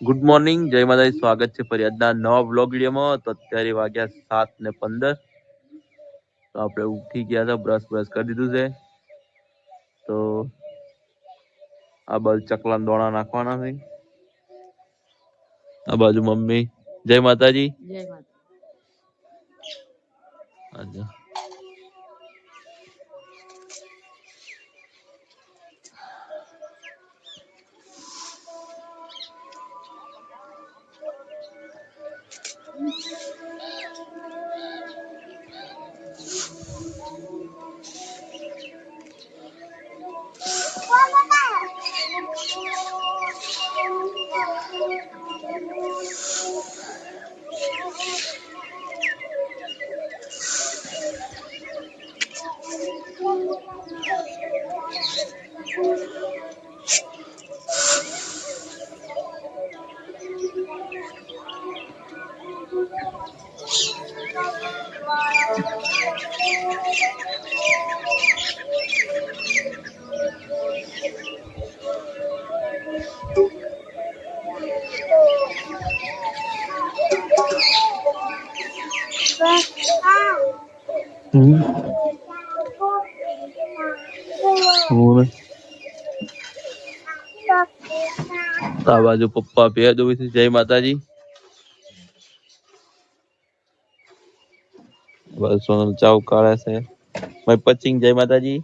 Good morning જય માતાજી. સ્વાગત છે ફરી આજના નવા બ્લોગ વિડીયોમાં. તો અત્યારે વાગ્યા સાત ને પંદર. તો આપણે ઉઠી ગયા હતા. બ્રશ બ્રશ કરી દીધું છે. તો આ બાજુ ચકલા દોણા નાખવાના છે. આ બાજુ મમ્મી. જય માતાજી. જય માતા આ બાજુ પપ્પા બે દોઈ છે જય માતાજી સોનલ ચાવ કાળે છે પછી જય માતાજી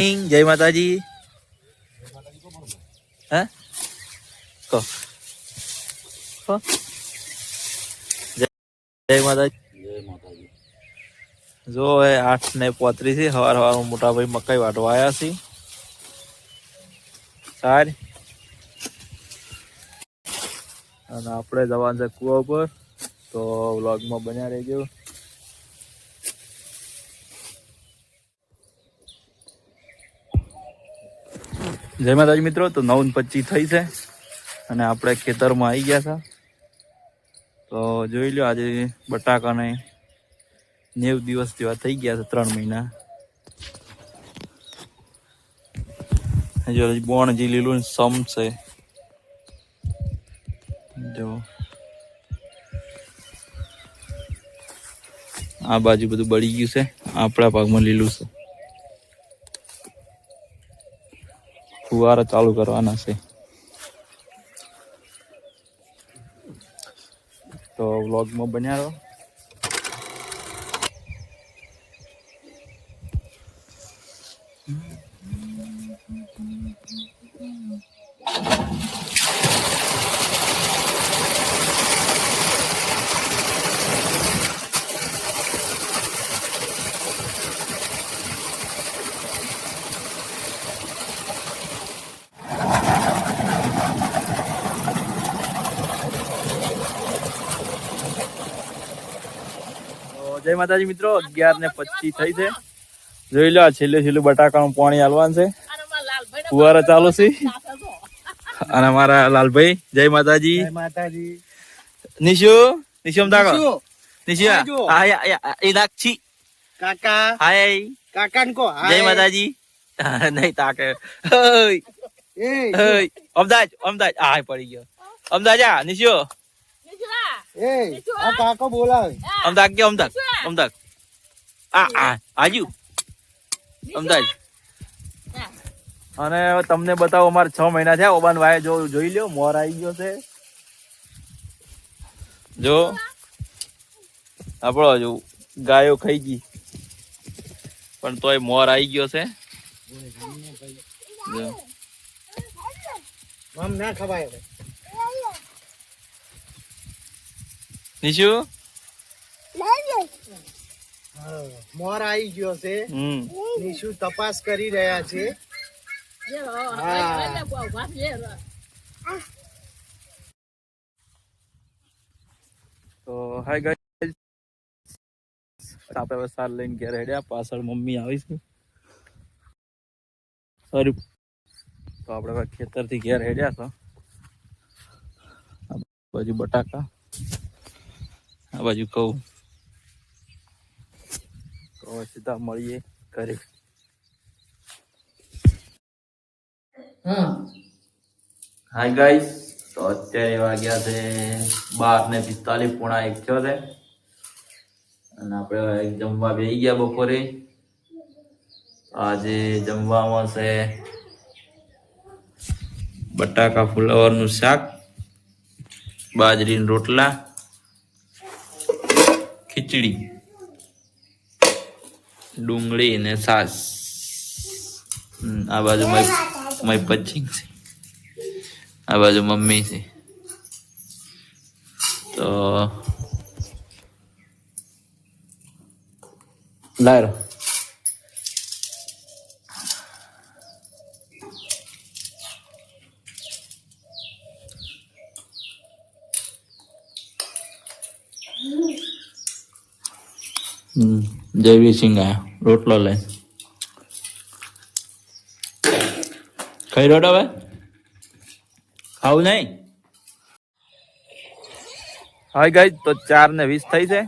જય માતાજી. હે. જય માતાજી. જો એ આઠ ને પોત્રીસ હવાર હવાર મોટા ભાઈ મકાઈ વાટવા આવ્યા છે. સારી. અને આપણે જવાનું છે કુવા ઉપર. તો વ્લોગમાં બન્યા રહેજો. જય માતાજી મિત્રો, તો નવ પચીસ થઈ છે અને આપણે ખેતરમાં આવી ગયા હતા તો જોઈ લો આજે બટાકાને નેવ દિવસ જેવા થઈ ગયા છે, ત્રણ મહિના. જો બોણ જે લીલું સમ છે. જો. આ બાજુ બધું બળી ગયું છે, આપણા ભાગમાં લીલું છે. ફુવારા ચાલુ કરવાના છે. તો વ્લોગમાં બન્યા રહો. તો જય માતાજી મિત્રો અગિયાર ને પચીસ થઈ છે. જોઈ લો છેલ્લું છેલ્લે બટાકાનું પાણી હાલવાનું છે. ફુવારા ચાલુ છે. અને મારા લાલભાઈ જય માતાજી. માતાજી. નિશુ નિશુ આમ તાકો નિશુ, એ નાખછી કાકા. હાય. કાકા કો જય માતાજી. નહીં તાકે અમદાજ અમદાજ હાય. પડી ગયો. અમદાજ આ નિશુ. એ આ કાકો બોલાવે. અમદાજ કે અમદાજ અમદાજ આ આ આજુ અમદાવાદ અને હવે તમને બતાવો અમારે છ મહિના થયા ઓબાન ભાઈ જો જોઈ લ્યો મોર આવી ગયો છે જો આપણો જો ગાયો ખાઈ ગઈ પણ તોય મોર આવી ગયો છે. ના ખવાય નિશુ હા, મોર આવી ગયો છે. હમ. નિશુ તપાસ કરી રહ્યા છે? તો હાય ગાઈસ આપણે હવે સાર લઈને ઘેર હેડ્યા પાછળ મમ્મી આવી છે. સોરી તો આપણે હવે ખેતરથી ઘેર હેડ્યા તો. આ બાજુ બટાકા. આ બાજુ ઘઉં. સીધા મળીએ ઘરે. હાય ગાઈસ તો અત્યારે વાગ્યા છે બાર ને પિસ્તાલીસ પૂણા એક થયો છે. અને આપણે જમવા બેસી ગયા બપોરે. આજે જમવામાં છે બટાકા ફુલાવરનું શાક બાજરીના રોટલા ખીચડી. ડુંગળી ને છાસ આ બાજુ મારી પચ્ચિંગ છે. આ બાજુ મમ્મી છે. તો લાયરો હમ જયવીર સિંહ આયા રોટલો લઈને ખાઈ રોડ હવે? ખાવું નહીં? હા ગઈ તો ચાર ને વીસ થઈ છે.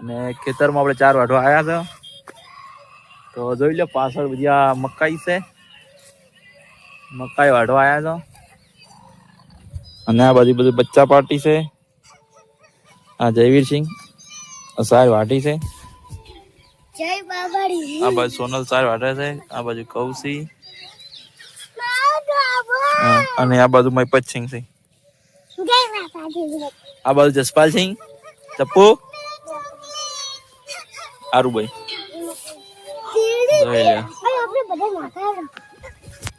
અને ખેતરમાં આપણે ચાર વાઢવા આવ્યા છે. તો જોઈ લો, પાછળ બધા મકાઈ છે. મકાઈ વાઢવા આવ્યા છો. અને આ બાજુ બધું બચ્ચા પાર્ટી છે. આ જયવીર સિંહ આ વાટી છે. જય બાબાડી. આ બાજુ સોનલ સાર વાટે છે આ બાજુ કૌશી. અને આ બાજુ મય પચ્છિંગ છે આ બાજુ જસપાલ સિંહ ચપ્પુ આરુભાઈ.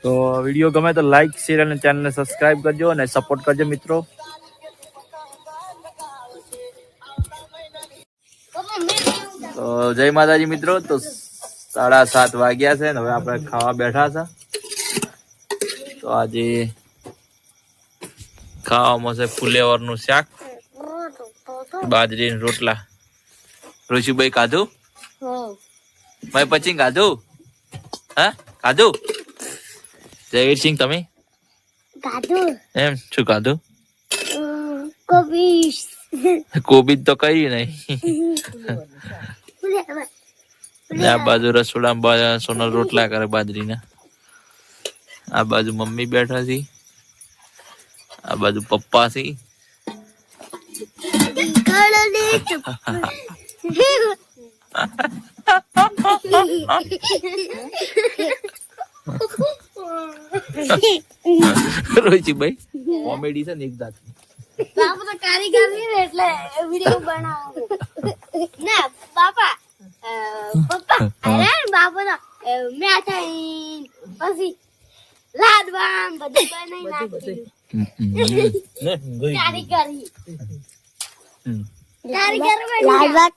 તો વીડિયો ગમે તો લાઈક શેર અને ચેનલને સબસ્ક્રાઇબ કરજો અને સપોર્ટ કરજો મિત્રો. તો જય માતાજી મિત્રો તો સાડા સાત વાગ્યા છે ને હવે આપણે ખાવા બેઠા છે. તો આજે ખાવામાં છે ફુલેવરનું શાક બાજરી રોટલા. ઋષિભાઈ ખાધું? ભાઈ પછી ખાધું? હા? ખાધું? જયવીરસિંહ તમે? એમ? શું ખાધું? કોબીજ. કોબી તો કઈ નહીં. આ બાજુ રસોડા સોના રોટલા કરે બાજરીના. આ બાજુ મમ્મી બેઠા છે. આ બાજુ પપ્પા છે. રોહિતભાઈ કોમેડી છે ને એક જાત બાપા તો કારીગર નહીં ને એટલે વીડિયો બનાવો. ના બાપા પપ્પા અરે બાપા ના મેઠાઈ પછી લાડવા બધું બનાવી નાખી કારીગરી. કારીગર લાડવા